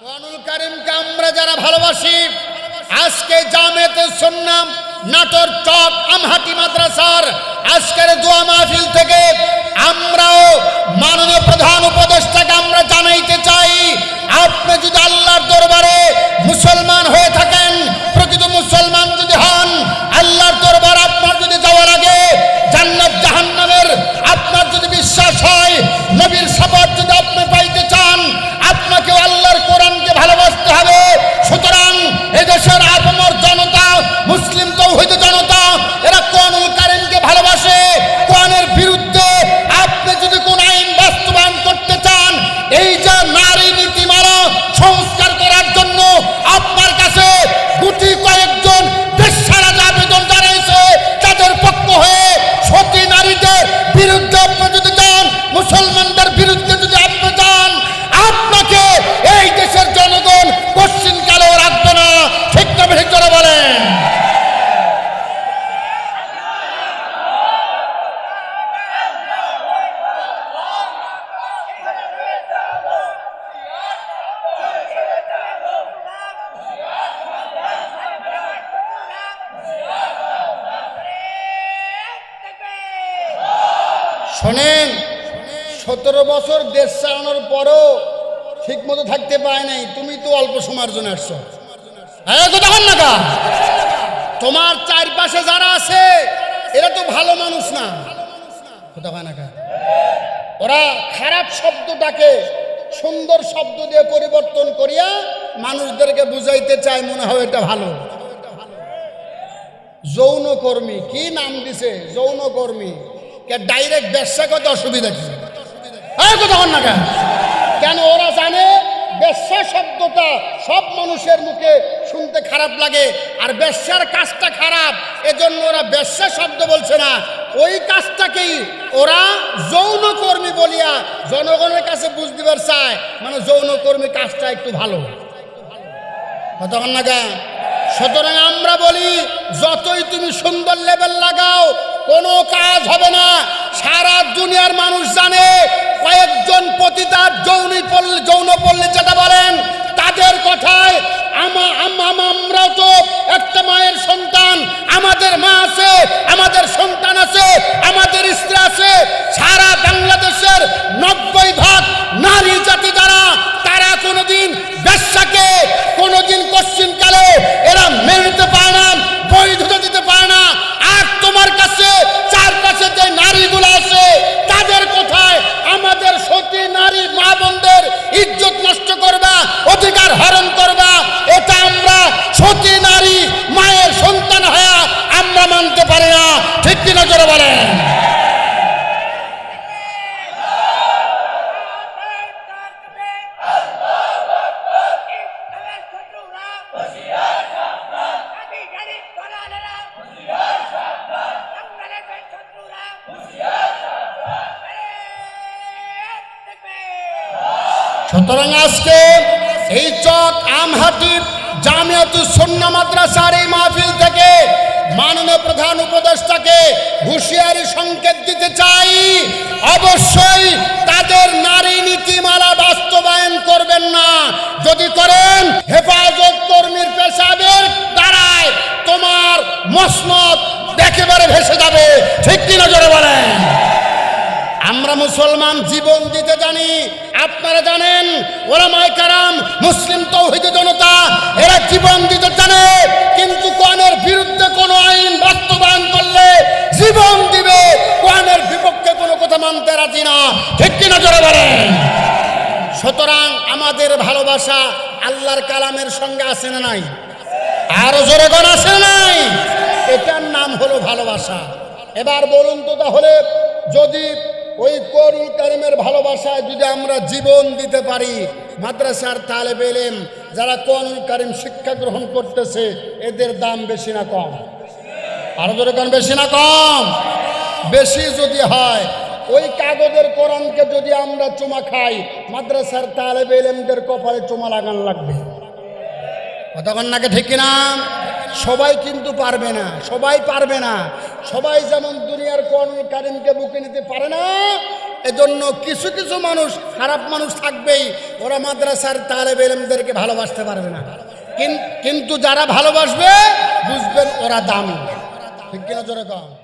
আমরা যারা ভালোবাসি, আজকে জামেতে সুন্নাম, নাটোর চক, আমহাটি মাদ্রাসার আজকের দোয়া মাহফিল থেকে আমরাও মাননীয় প্রধান উপদেষ্টাকে আমরা জানাইতে চাই। আপনি যদি আল্লাহর দরবারে মুসলমান হয়ে থাকেন, প্রকৃত মুসলমান যদি হন, আল্লাহর দরবার আপনার যদি যাওয়া লাগে জান্নাত জাহান্নামের আপনার যদি বিশ্বাস হয়, নবীর শপথ শোনেন, সতেরো বছর দেশ চালানোর পরও ঠিক মতো থাকতে পায় নাই। তুমি তো অল্প সময়ের জন্য আসছো। তোমার চারপাশে যারা আছে, এরা তো ভালো মানুষ না? ওরা খারাপ শব্দটাকে সুন্দর শব্দ দিয়ে পরিবর্তন করিয়া মানুষদেরকে বুঝাইতে চায়, মনে হয় এটা ভালো। যৌনকর্মী, কি নাম দিছে? যৌনকর্মী। ডাইরেক্ট ব্যবসা করতে অসুবিধা কি? কথা না কেন? কেন ওরা জানে ব্যবসা শব্দটা সব মানুষের মুখে শুনতে খারাপ লাগে, আর ব্যবসার কাজটা খারাপ, এজন্য ওরা ব্যবসা শব্দ বলছে না। ওই কাজটাকেই ওরা যৌনকর্মী বলিয়া জনগণের কাছে বুঝতে পার চায় মানে যৌনকর্মী কাজটা একটু ভালো। বল না সুতরাং আমরা বলি, যতই তুমি সুন্দর লেভেল লাগাও কোনো কাজ হবে না। সারা দুনিয়ার মানুষ জানে, কয়েকজন পতিতার যৌন যৌন পল্লী যেটা বলেন, তাদের কথায় আমা, আম- আম- আমরাও তো একটা মায়ের সন্তান, আমাদের মা আছে, আমাদের সুতরাং আজকে এই চক আমহাটি জামিয়াতুল সন্না মাদ্রাসার এই মাহফিল থেকে মাননীয় প্রধান উপদেষ্টাকে হুঁশিয়ারি সংকেত দিতে চাই। অবশ্যই তাদের নারী নীতিমালা বাস্তবায়ন করবেন না। যদি করেন, হেফাজত কর্মীর পেশাবের দ্বারায় তোমার মসনদ একেবারে ভেসে যাবে। ঠিক কিনা জোরে বলেন? আমরা মুসলমান জীবন দিতে জানি আপনারা জানেন, ওলামায় কারাম, মুসলিম তৌহিদ জনতা, এরা জীবন দিতে জানে, কিন্তু কোরআনের বিরুদ্ধে কোনো আইন বাস্তবায়ন করলে জীবন দিবে, কোরআনের বিপক্ষে কোনো কথা মানতে রাজি না। ঠিক কিনা জোরে বলেন? সুতরাং আমাদের ভালোবাসা আল্লাহর কালামের সঙ্গে আছে না নাই? আরও জোরে গণ আছে নাই? এটার নাম হলো ভালোবাসা। এবার বলুন তো তাহলে, যদি ওই করুল কারিমের ভালোবাসায় যদি আমরা জীবন দিতে পারি, মাদ্রাসার তালে পেলেন যারা করুল কারিম শিক্ষা গ্রহণ করতেছে, এদের দাম বেশি না কম? আরও জোরে কম বেশি না কম? বেশি যদি হয়, ওই কাগজের কোরআনকে যদি আমরা চুমা খাই, মাদ্রাসার তালে বেলেমদের কপালে চুমা লাগান লাগবে। কতক্ষণ নাকি ঠিক কিনা? সবাই কিন্তু পারবে না, সবাই পারবে না। সবাই যেমন দুনিয়ার কোরআনুল কারিমকে বুকে নিতে পারে না, এজন্য কিছু কিছু মানুষ, খারাপ মানুষ থাকবেই, ওরা মাদ্রাসার তালেব এলেমদেরকে ভালোবাসতে পারবে না। কিন- কিন্তু যারা ভালোবাসবে, বুঝবেন ওরা দাম। ঠিক কিনা জোরে কম